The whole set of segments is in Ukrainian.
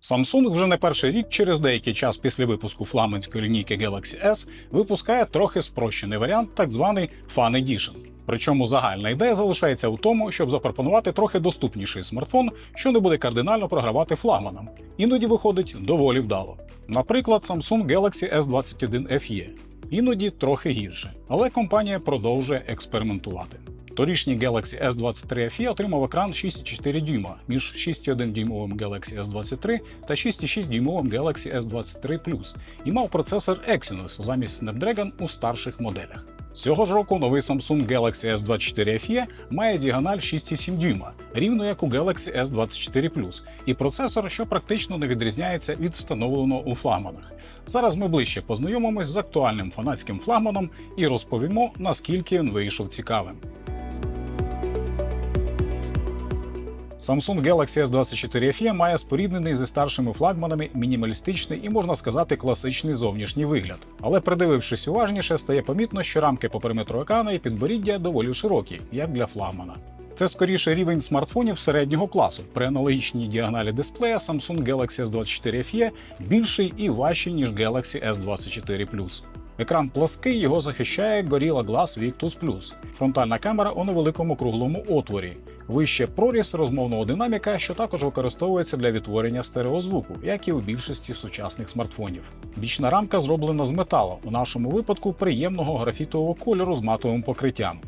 Samsung вже не перший рік через деякий час після випуску флагманської лінійки Galaxy S випускає трохи спрощений варіант, так званий Fan Edition. Причому загальна ідея залишається у тому, щоб запропонувати трохи доступніший смартфон, що не буде кардинально програвати флагманам. Іноді виходить доволі вдало. Наприклад, Samsung Galaxy S21 FE. Іноді трохи гірше, але компанія продовжує експериментувати. Торішній Galaxy S23 FE отримав екран 6,4 дюйма між 6,1 дюймовим Galaxy S23 та 6,6 дюймовим Galaxy S23 Plus і мав процесор Exynos замість Snapdragon у старших моделях. Цього ж року новий Samsung Galaxy S24 FE має діагональ 6,7 дюйма, рівно як у Galaxy S24 Plus, і процесор, що практично не відрізняється від встановленого у флагманах. Зараз ми ближче познайомимось з актуальним фанатським флагманом і розповімо, наскільки він вийшов цікавим. Samsung Galaxy S24 FE має споріднений зі старшими флагманами мінімалістичний і, можна сказати, класичний зовнішній вигляд. Але придивившись уважніше, стає помітно, що рамки по периметру екрана і підборіддя доволі широкі, як для флагмана. Це скоріше рівень смартфонів середнього класу. При аналогічній діагоналі дисплея Samsung Galaxy S24 FE більший і важчий, ніж Galaxy S24 Plus. Екран плаский, його захищає Gorilla Glass Victus Plus. Фронтальна камера у невеликому круглому отворі. Вище проріз розмовного динаміка, що також використовується для відтворення стереозвуку, як і у більшості сучасних смартфонів. Бічна рамка зроблена з металу, у нашому випадку приємного графітового кольору з матовим покриттям.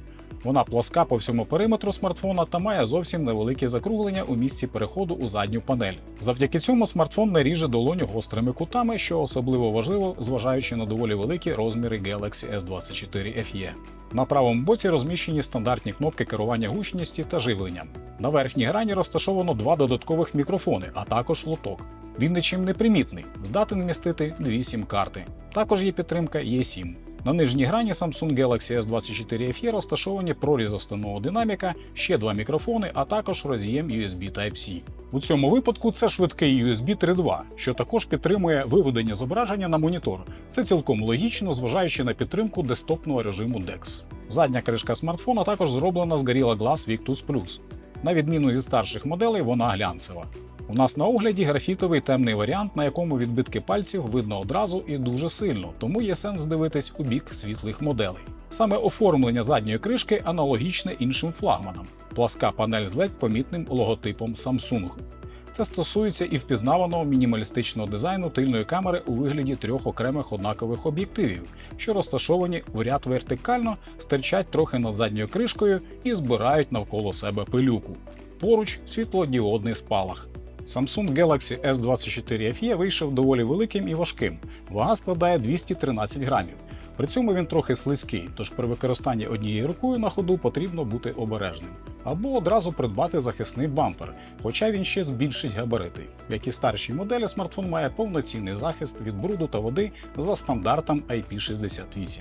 Вона плоска по всьому периметру смартфона та має зовсім невелике закруглення у місці переходу у задню панель. Завдяки цьому смартфон не ріже долоню гострими кутами, що особливо важливо, зважаючи на доволі великі розміри Galaxy S24 FE. На правому боці розміщені стандартні кнопки керування гучністю та живленням. На верхній грані розташовано два додаткових мікрофони, а також лоток. Він нічим не примітний, здатен вмістити дві сім-карти. Також є підтримка E7. На нижній грані Samsung Galaxy S24 FE розташовані проріз основного динаміка, ще два мікрофони, а також роз'єм USB Type-C. У цьому випадку це швидкий USB 3.2, що також підтримує виведення зображення на монітор. Це цілком логічно, зважаючи на підтримку десктопного режиму DeX. Задня кришка смартфона також зроблена з Gorilla Glass Victus Plus. На відміну від старших моделей, вона глянцева. У нас на огляді графітовий темний варіант, на якому відбитки пальців видно одразу і дуже сильно, тому є сенс дивитись у бік світлих моделей. Саме оформлення задньої кришки аналогічне іншим флагманам. Пласка панель з LED помітним логотипом Samsung. Це стосується і впізнаваного мінімалістичного дизайну тильної камери у вигляді трьох окремих однакових об'єктивів, що розташовані в ряд вертикально, стирчать трохи над задньою кришкою і збирають навколо себе пилюку. Поруч світлодіодний спалах. Samsung Galaxy S24 FE вийшов доволі великим і важким. Вага складає 213 грамів. При цьому він трохи слизький, тож при використанні однією рукою на ходу потрібно бути обережним. Або одразу придбати захисний бампер, хоча він ще збільшить габарити. Як і старші моделі, смартфон має повноцінний захист від бруду та води за стандартом IP68.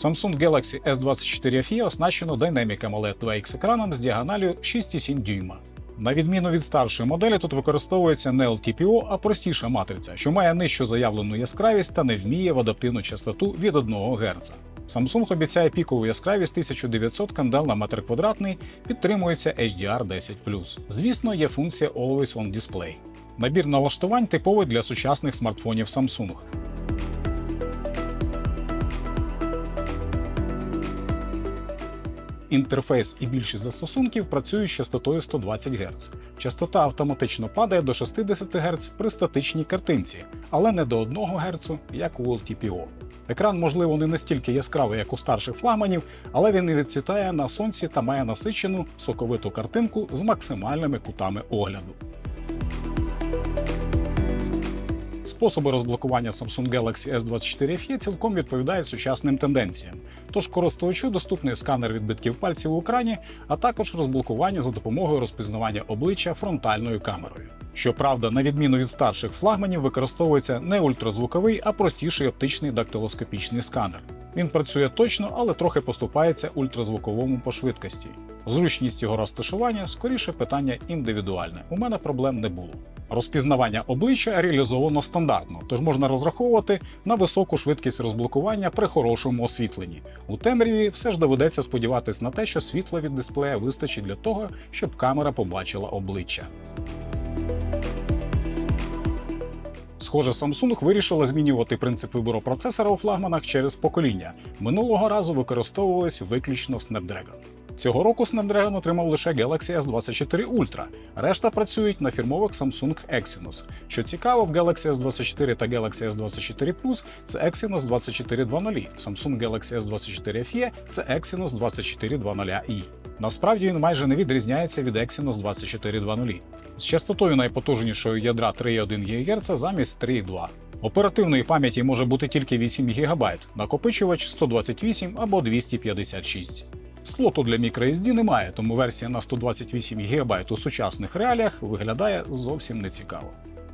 Samsung Galaxy S24 FE оснащено Dynamic AMOLED 2X екраном з діагоналю 6,7 дюйма. На відміну від старшої моделі, тут використовується не LTPO, а простіша матриця, що має нижчу заявлену яскравість та не вміє в адаптивну частоту від 1 Гц. Samsung обіцяє пікову яскравість 1900 кандел на метр квадратний, підтримується HDR10+. Звісно, є функція Always On Display. Набір налаштувань типовий для сучасних смартфонів Samsung. Інтерфейс і більшість застосунків працюють з частотою 120 Гц. Частота автоматично падає до 60 Гц при статичній картинці, але не до 1 Гц, як у LTPO. Екран, можливо, не настільки яскравий, як у старших флагманів, але він не відцвітає на сонці та має насичену соковиту картинку з максимальними кутами огляду. Способи розблокування Samsung Galaxy S24 FE цілком відповідають сучасним тенденціям. Тож користувачу доступний сканер відбитків пальців у екрані, а також розблокування за допомогою розпізнавання обличчя фронтальною камерою. Щоправда, на відміну від старших флагманів, використовується не ультразвуковий, а простіший оптичний дактилоскопічний сканер. Він працює точно, але трохи поступається ультразвуковому по швидкості. Зручність його розташування скоріше питання індивідуальне. У мене проблем не було. Розпізнавання обличчя реалізовано стандартно, тож можна розраховувати на високу швидкість розблокування при хорошому освітленні. У темряві все ж доведеться сподіватись на те, що світла від дисплея вистачить для того, щоб камера побачила обличчя. Схоже, Samsung вирішила змінювати принцип вибору процесора у флагманах через покоління. Минулого разу використовувались виключно Snapdragon. Цього року Snapdragon отримав лише Galaxy S24 Ultra, решта працюють на фірмових Samsung Exynos. Що цікаво, в Galaxy S24 та Galaxy S24 Plus це Exynos 2420, Samsung Galaxy S24 FE це Exynos 2420i. Насправді він майже не відрізняється від Exynos 2420 з частотою найпотужнішого ядра 3,1 ГГц замість 3,2. Оперативної пам'яті може бути тільки 8 ГБ, накопичувач 128 або 256. Слоту для microSD немає, тому версія на 128 ГБ у сучасних реаліях виглядає зовсім нецікаво.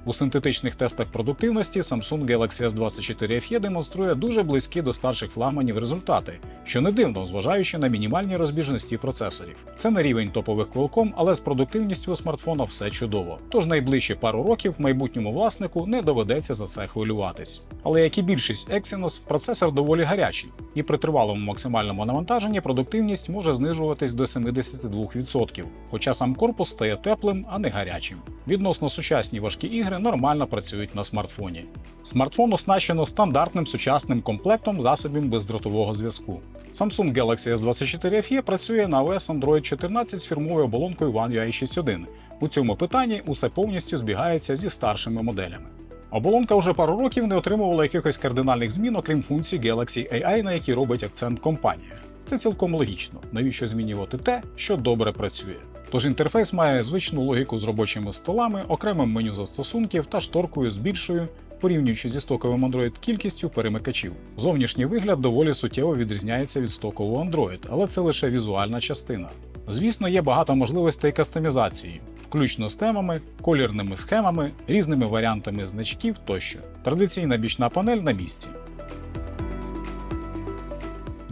У синтетичних тестах продуктивності Samsung Galaxy S24 FE демонструє дуже близькі до старших флагманів результати, що не дивно, зважаючи на мінімальні розбіжності процесорів. Це не рівень топових Qualcomm, але з продуктивністю у смартфона все чудово. Тож найближчі пару років майбутньому власнику не доведеться за це хвилюватись. Але як і більшість Exynos, процесор доволі гарячий, і при тривалому максимальному навантаженні продуктивність може знижуватись до 72%, хоча сам корпус стає теплим, а не гарячим. Відносно сучасні важкі ігри нормально працюють на смартфоні. Смартфон оснащено стандартним сучасним комплектом засобів бездротового зв'язку. Samsung Galaxy S24 FE працює на OS Android 14 з фірмовою оболонкою One UI 6.1. У цьому питанні усе повністю збігається зі старшими моделями. Оболонка вже пару років не отримувала якихось кардинальних змін, окрім функцій Galaxy AI, на які робить акцент компанія. Це цілком логічно, навіщо змінювати те, що добре працює. Тож інтерфейс має звичну логіку з робочими столами, окремим меню застосунків та шторкою з більшою, порівнюючи зі стоковим Android кількістю перемикачів. Зовнішній вигляд доволі суттєво відрізняється від стокового Android, але це лише візуальна частина. Звісно, є багато можливостей кастомізації, включно з темами, колірними схемами, різними варіантами значків тощо. Традиційна бічна панель на місці.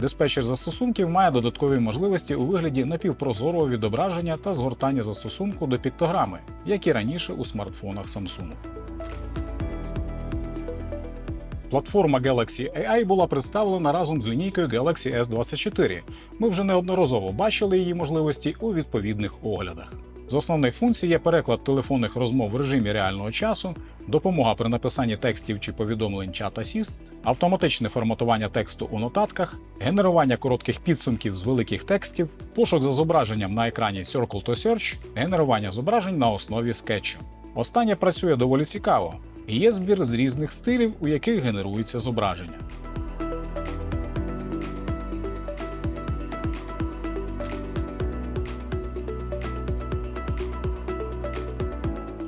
Диспетчер застосунків має додаткові можливості у вигляді напівпрозорого відображення та згортання застосунку до піктограми, як і раніше у смартфонах Samsung. Платформа Galaxy AI була представлена разом з лінійкою Galaxy S24. Ми вже неодноразово бачили її можливості у відповідних оглядах. З основних функцій є переклад телефонних розмов в режимі реального часу, допомога при написанні текстів чи повідомлень Chat Assist, автоматичне форматування тексту у нотатках, генерування коротких підсумків з великих текстів, пошук за зображенням на екрані Circle to Search, генерування зображень на основі скетчу. Останнє працює доволі цікаво. Є збір з різних стилів, у яких генерується зображення.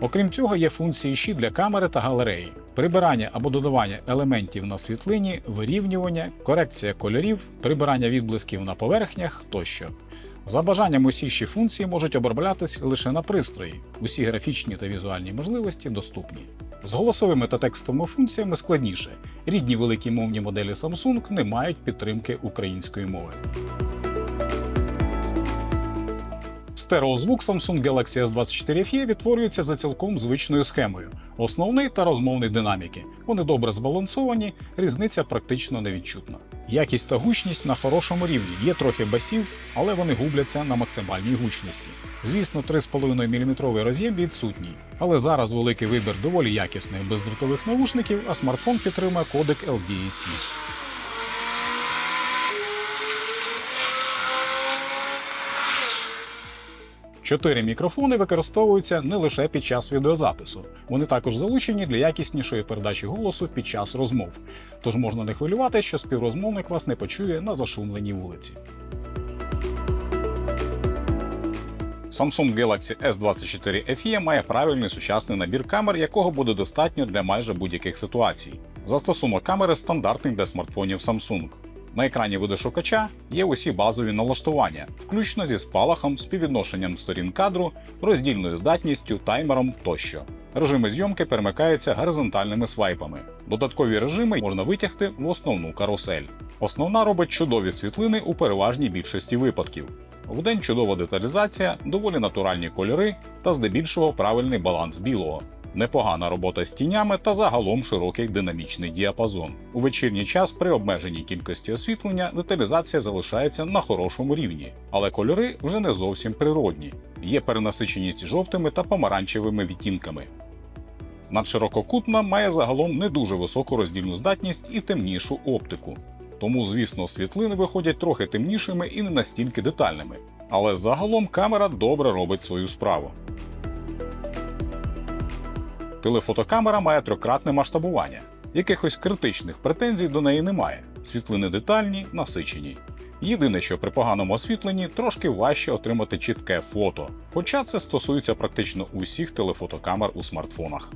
Окрім цього, є функції щі для камери та галереї, прибирання або додавання елементів на світлині, вирівнювання, корекція кольорів, прибирання відблисків на поверхнях тощо. За бажанням усі ще функції можуть оброблятись лише на пристрої. Усі графічні та візуальні можливості доступні. З голосовими та текстовими функціями складніше. Рідні великі мовні моделі Samsung не мають підтримки української мови. Стереозвук Samsung Galaxy S24 FE відтворюється за цілком звичною схемою: основний та розмовний динаміки. Вони добре збалансовані, різниця практично невідчутна. Якість та гучність на хорошому рівні, є трохи басів, але вони губляться на максимальній гучності. Звісно, 3,5 мм роз'єм відсутній, але зараз великий вибір доволі якісних бездротових навушників, а смартфон підтримує кодек LDAC. Чотири мікрофони використовуються не лише під час відеозапису, вони також залучені для якіснішої передачі голосу під час розмов. Тож можна не хвилювати, що співрозмовник вас не почує на зашумленій вулиці. Samsung Galaxy S24 FE має правильний сучасний набір камер, якого буде достатньо для майже будь-яких ситуацій. Застосунок камери стандартний для смартфонів Samsung. На екрані видошукача є усі базові налаштування, включно зі спалахом, співвідношенням сторін кадру, роздільною здатністю, таймером тощо. Режими зйомки перемикаються горизонтальними свайпами. Додаткові режими можна витягти в основну карусель. Основна робить чудові світлини у переважній більшості випадків. Вдень чудова деталізація, доволі натуральні кольори та здебільшого правильний баланс білого. Непогана робота з тінями та загалом широкий динамічний діапазон. У вечірній час при обмеженій кількості освітлення деталізація залишається на хорошому рівні, але кольори вже не зовсім природні. Є перенасиченість жовтими та помаранчевими відтінками. Надширококутна має загалом не дуже високу роздільну здатність і темнішу оптику. Тому, звісно, світлини виходять трохи темнішими і не настільки детальними. Але загалом камера добре робить свою справу. Телефотокамера має трьохкратне масштабування. Якихось критичних претензій до неї немає. Світлини детальні, насичені. Єдине, що при поганому освітленні трошки важче отримати чітке фото, хоча це стосується практично усіх телефотокамер у смартфонах.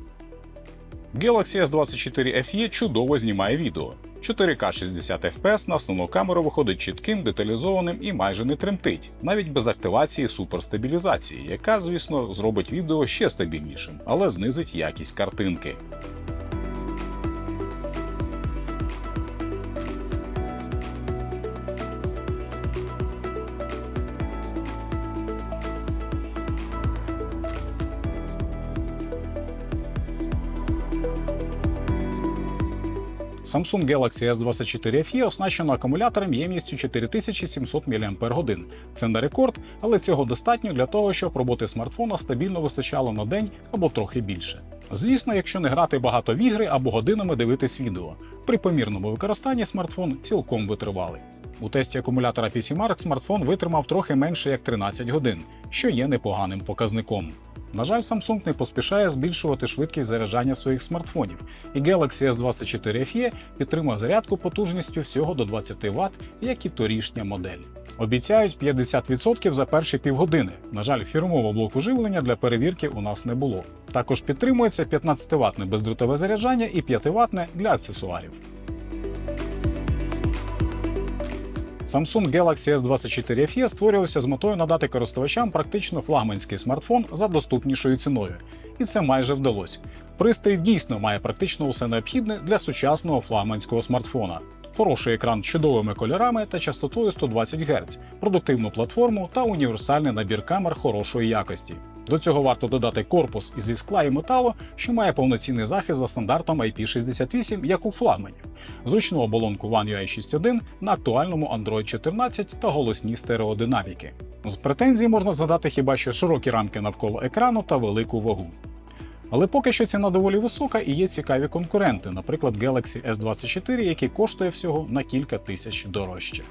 Galaxy S24 FE чудово знімає відео. 4К 60 FPS на основну камеру виходить чітким, деталізованим і майже не тремтить, навіть без активації суперстабілізації, яка, звісно, зробить відео ще стабільнішим, але знизить якість картинки. Samsung Galaxy S24 FE оснащено акумулятором ємністю 4700 мАч. Це не рекорд, але цього достатньо для того, щоб роботи смартфона стабільно вистачало на день або трохи більше. Звісно, якщо не грати багато в ігри або годинами дивитись відео. При помірному використанні смартфон цілком витривалий. У тесті акумулятора PCMark смартфон витримав трохи менше як 13 годин, що є непоганим показником. На жаль, Samsung не поспішає збільшувати швидкість заряджання своїх смартфонів, і Galaxy S24 FE підтримує зарядку потужністю всього до 20 Вт, як і торішня модель. Обіцяють 50% за перші півгодини. На жаль, фірмового блоку живлення для перевірки у нас не було. Також підтримується 15 ватне бездротове заряджання і 5 ватне для аксесуарів. Samsung Galaxy S24 FE створювався з метою надати користувачам практично флагманський смартфон за доступнішою ціною. І це майже вдалося. Пристрій дійсно має практично усе необхідне для сучасного флагманського смартфона. Хороший екран з чудовими кольорами та частотою 120 Гц, продуктивну платформу та універсальний набір камер хорошої якості. До цього варто додати корпус зі скла і металу, що має повноцінний захист за стандартом IP68, як у флагманів, зручну оболонку One UI 6.1 на актуальному Android 14 та голосні стереодинаміки. З претензій можна згадати хіба що широкі рамки навколо екрану та велику вагу. Але поки що ціна доволі висока і є цікаві конкуренти, наприклад, Galaxy S24, який коштує всього на кілька тисяч дорожче.